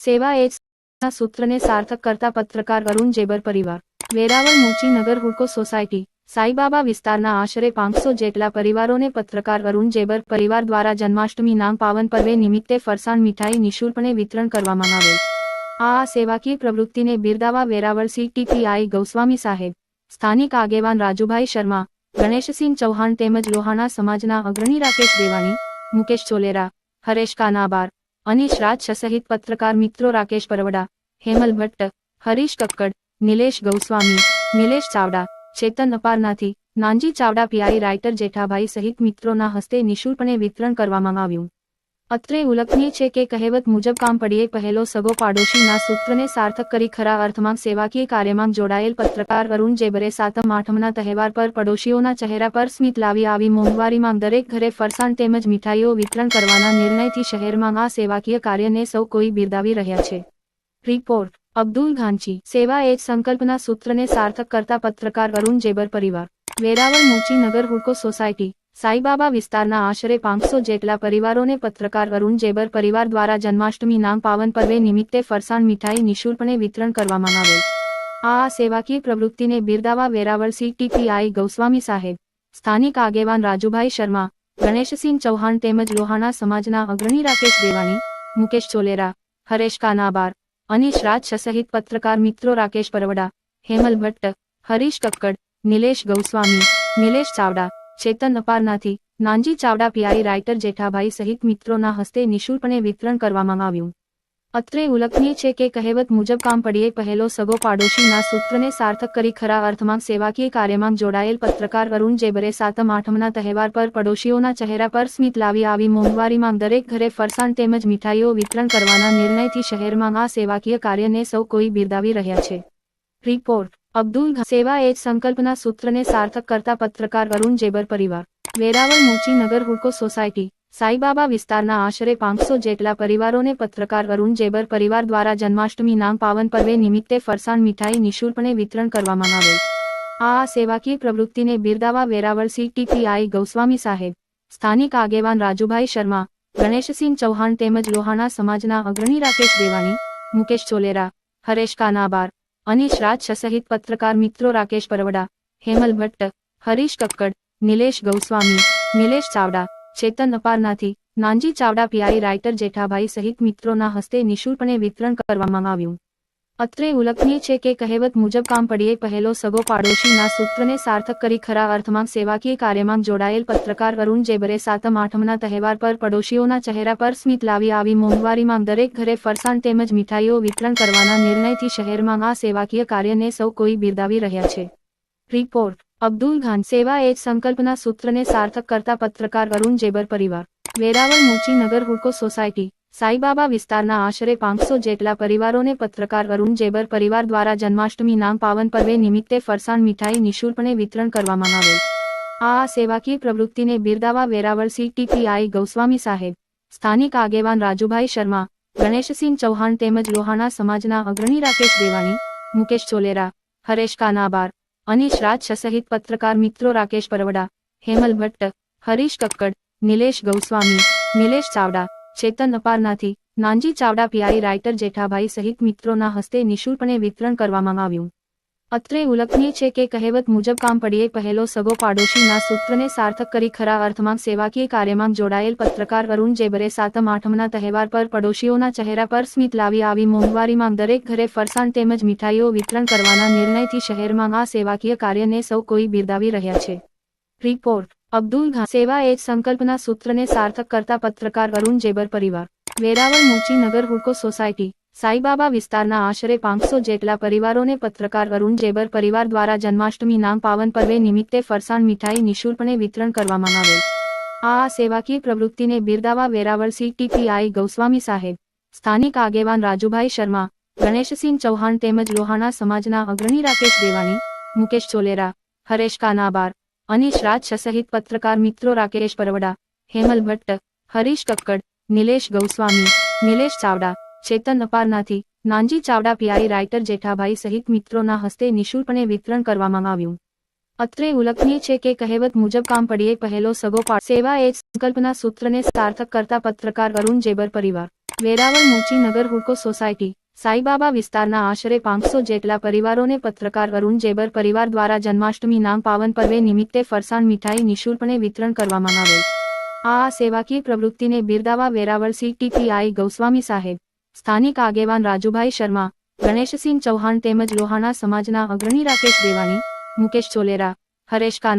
સેવા એ સૂત્રને સાર્થક કરતા પત્રકાર અરુણ જેબર પરિવાર. વેરાવળ મૂચી નગર હુડકો સોસાયટી, સાઈબાબા વિસ્તારના આશરે પાંચસો જેટલા પરિવારોને પત્રકાર અરુણ જેબર પરિવાર દ્વારા જન્માષ્ટમી નામ પાવન પર્વે નિમિત્તે ફરસાણ મીઠાઈ નિઃશુલ્કપણે વિતરણ કરવામાં આવેલ. આ સેવાકીય પ્રવૃત્તિને બિરદાવા વેરાવળ સીટીપીઆઈ ગૌસ્વામી સાહેબ, સ્થાનિક આગેવાન રાજુભાઈ શર્મા, ગણેશસિંહ ચૌહાણ તેમજ લોહાણા સમાજના અગ્રણી રાકેશ દેવાણી, મુકેશ ચોલેરા, હરેશ કાનાબાર અનીશ રાજ સહિત પત્રકાર મિત્રો રાકેશ પરવડા, હેમલ ભટ્ટ, હરીશ કક્કડ, નિલેશ ગૌસ્વામી, નિલેશ ચાવડા, ચેતન અપારનાથી, નાનજી ચાવડા, પીઆઈ રાઇટર જેઠાભાઈ સહિત મિત્રોના હસ્તે નિઃશુલ્કપણે વિતરણ કરવામાં આવ્યું. અત્રે ઉલ્લેખનીય છે કે કહેવત મુજબ કામ પડીએ પહેલો સગો પાડોશીના સૂત્રને સાર્થક કરી ખરા અર્થમાં સેવાકીય કાર્યમાં જોડાયેલ પત્રકાર વરુણ જેબરે સાતમ આઠમના તહેવાર પર પડોશીઓના ચહેરા પર સ્મિત લાવી આવી મોંઘવારીમાં દરેક ઘરે ફરસાણ તેમજ મીઠાઈઓ વિતરણ કરવાના નિર્ણયથી શહેરમાં આ સેવાકીય કાર્યને સૌ કોઈ બિરદાવી રહ્યા છે. રિપોર્ટ, અબ્દુલ ઘાંચી સેવા એ સંકલ્પના સૂત્રને સાર્થક કરતા પત્રકાર વરુણ જેબર પરિવાર. વેરાવળ મૂચી નગર હુડકો સોસાયટી. સાઈબાબા વિસ્તારના આશરે પાંચસો જેટલા પરિવારોને પત્રકાર અરુણ જેબર પરિવાર દ્વારા જન્માષ્ટમી નામ પાવન પર્વે નિમિત્તે ફરસાણ મીઠાઈ નિઃશુલ્કપણે વિતરણ કરવામાં આવેલ. આ સેવાકીય પ્રવૃત્તિને બિરદાવા વેરાવળ સીટીપીઆઈ ગૌસ્વામી સાહેબ, સ્થાનિક આગેવાન રાજુભાઈ શર્મા, ગણેશસિંહ ચૌહાણ તેમજ લોહાણા સમાજના અગ્રણી રાકેશ દેવાણી, મુકેશ ચોલેરા હરેશ કાનાબાર, અનીશ રાજ સહિત પત્રકાર મિત્રો રાકેશ પરવડા, હેમલ ભટ્ટ, હરીશ કક્કડ, નિલેશ ગૌસ્વામી, નિલેશ ચાવડા ચેતન અપારનાથી નાનજી ચાવડા પીઆઈ રાઇટર જેઠાભાઈ સહિત મિત્રોના હસ્તે નિઃશુલ્કપણે વિતરણ કરવામાં આવ્યું. અત્રે ઉલ્લેખનીય છે કે કહેવત મુજબ કામ પડીએ પહેલો સગો પાડોશીના સૂત્રને સાર્થક કરી ખરા અર્થમાં સેવાકીય કાર્યમાં જોડાયેલ પત્રકાર અરુણ જેબરે સાતમ આઠમના તહેવાર પર પડોશીઓના ચહેરા પર સ્મિત લાવી આવી મોંઘવારીમાં દરેક ઘરે ફરસાણ તેમજ મીઠાઈઓ વિતરણ કરવાના નિર્ણયથી શહેરમાં આ સેવાકીય કાર્યને સૌ કોઈ બિરદાવી રહ્યા છે. રિપોર્ટ અબ્દુલ સેવા એ સંકલ્પના સૂત્રને સાર્થક કરતા પત્રકાર અરુણ જેબર પરિવાર, વેરાવળ મૂચી નગર હુડકો સોસાયટી, સાઈબાબા વિસ્તારના આશરે પાંચસો જેટલા પરિવારોને પત્રકાર અરુણ જેબર પરિવાર દ્વારા જન્માષ્ટમી નામ પાવન પર્વે નિમિત્તે ફરસાણ મીઠાઈ નિઃશુલ્કને વિતરણ કરવામાં આવેલ. આ આ સેવાકીય પ્રવૃત્તિને બિરદાવા વેરાવળ સીટીપીઆઈ ગૌસ્વામી સાહેબ, સ્થાનિક આગેવાન રાજુભાઈ શર્મા, ગણેશસિંહ ચૌહાણ તેમજ લોહાણા સમાજના અગ્રણી રાકેશ દેવાણી, મુકેશ ચોલેરા, હરેશ કાનાબાર અનીશ રાજ સહિત પત્રકાર મિત્રો રાકેશ પરવડા, હેમલ ભટ્ટ, હરીશ કક્કડ, નિલેશ ગૌસ્વામી, નિલેશ ચાવડા, ચેતન અપારનાથી, નાનજી ચાવડા, પીઆઈ રાઇટર જેઠાભાઈ સહિત મિત્રોના હસ્તે નિઃશુલ્કપણે વિતરણ કરવામાં આવ્યું. અત્રે ઉલ્લેખનીય છે કે કહેવત મુજબ કામ પડીએ પહેલો સગો પાડોશીના સૂત્રને સાર્થક કરી ખરા અર્થમાં સેવાકીય કાર્યમાં જોડાયેલ પત્રકાર વરુણ જેબરે સાતમ આઠમના તહેવાર પર પડોશીઓના ચહેરા પર સ્મિત લાવી આવી મોંઘવારીમાં દરેક ઘરે ફરસાણ તેમજ મીઠાઈઓ વિતરણ કરવાના નિર્ણયથી શહેરમાં આ સેવાકીય કાર્યને સૌ કોઈ બિરદાવી રહ્યા છે. રિપોર્ટ, અબ્દુલ ખાન સેવા એ સંકલ્પના સૂત્રને સાર્થક કરતા પત્રકાર વરુણ જેબર પરિવાર. વેરાવળ મોચી નગર હુડકો સોસાયટી. સાઈબાબા વિસ્તારના આશરે પાંચસો જેટલા પરિવારોને પત્રકાર અરુણ જેબર પરિવાર દ્વારા જન્માષ્ટમી નામ પાવન પર્વે નિમિત્તે ફરસાણ મીઠાઈ નિઃશુલ્કને વિતરણ કરવામાં આવેલ. આ આ સેવાકીય પ્રવૃત્તિને બિરદાવા વેરાવળ સીટીપીઆઈ ગૌસ્વામી સાહેબ, સ્થાનિક આગેવાન રાજુભાઈ શર્મા, ગણેશસિંહ ચૌહાણ તેમજ લોહાણા સમાજના અગ્રણી રાકેશ દેવાણી, મુકેશ ચોલેરા, હરેશ કાનાબાર, અનિશ રાજ સહિત પત્રકાર મિત્રો રાકેશ પરવડા, હેમલ ભટ્ટ, હરીશ કક્કડ, નિલેશ ગૌસ્વામી, નિલેશ ચાવડા ચેતન અપારનાથી નાનજી ચાવડા પીઆઈ રાઇટર જેઠાભાઈ સહિત મિત્રોના હસ્તે નિઃશુલ્કપણે વિતરણ કરવામાં આવ્યું. અત્રે ઉલ્લેખનીય છે કે કહેવત મુજબ કામ પડીએ પહેલો સગો પાડોશીના સૂત્રને સાર્થક કરી ખરા અર્થમાં સેવાકીય કાર્યમાં જોડાયેલ પત્રકાર અરુણ જેબરે સાતમ આઠમના તહેવાર પર પડોશીઓના ચહેરા પર સ્મિત લાવી આવી મોંઘવારીમાં દરેક ઘરે ફરસાણ તેમજ મીઠાઈઓ વિતરણ કરવાના નિર્ણયથી શહેરમાં આ સેવાકીય કાર્યને સૌ કોઈ બિરદાવી રહ્યા છે. રિપોર્ટ અબ્દુલ સેવા એ સંકલ્પના સૂત્રને સાર્થક કરતા પત્રકાર અરુણ જેબર પરિવાર. વેરાવળ મૂચી નગર હુડકો સોસાયટી, સાઈબાબા વિસ્તારના આશરે પાંચસો જેટલા પરિવારોને પત્રકાર અરુણ જેબર પરિવાર દ્વારા જન્માષ્ટમી નામ પાવન પર્વે નિમિત્તે ફરસાણ મીઠાઈ નિઃશુલ્કપણે વિતરણ કરવામાં આવેલ. આ સેવાકીય પ્રવૃત્તિને બિરદાવા વેરાવળ સીટીપીઆઈ ગૌસ્વામી સાહેબ, સ્થાનિક આગેવાન રાજુભાઈ શર્મા, ગણેશસિંહ ચૌહાણ તેમજ લોહાણા સમાજના અગ્રણી રાકેશ દેવાણી, મુકેશ ચોલેરા, હરેશ કાનાબાર અનીશ રાજ સહિત પત્રકાર મિત્રો રાકેશ પરવડા હેમલ ભટ્ટ, હરીશ કક્કડ, નિલેશ ગૌસ્વામી, નિલેશ ચાવડા, ચેતન અપારનાથી, નાનજી ચાવડા પીઆઈ રાઇટર જેઠાભાઈ સહિત મિત્રોના હસ્તે નિઃશુલ્કને વિતરણ કરવામાં આવ્યું. અત્રે ઉલ્લેખનીય છે કે કહેવત મુજબ કામ પડીએ પહેલો સગો પાડ સેવા એ સંકલ્પના સૂત્રને સાર્થક કરતા પત્રકાર અરુણ જેબર પરિવાર. વેરાવળ મોચી નગર હુડકો સોસાયટી. સાઈબાબા વિસ્તારના આશરે પાંચસો જેટલા પરિવારોને પત્રકાર અરુણ જેબર પરિવાર દ્વારા જન્માષ્ટમી નામ પાવન પર્વે નિમિત્તે ફરસાણ મીઠાઈ નિઃશુલ્કપણે વિતરણ કરવામાં આવેલ. આ આ સેવાકીય પ્રવૃત્તિને બિરદાવા વેરાવળ સીટીપીઆઈ ગૌસ્વામી સાહેબ, સ્થાનિક આગેવાન રાજુભાઈ શર્મા, ગણેશસિંહ ચૌહાણ તેમજ લોહાણા સમાજના અગ્રણી રાકેશ દેવાણી, મુકેશ ચોલેરા હરેશ કાના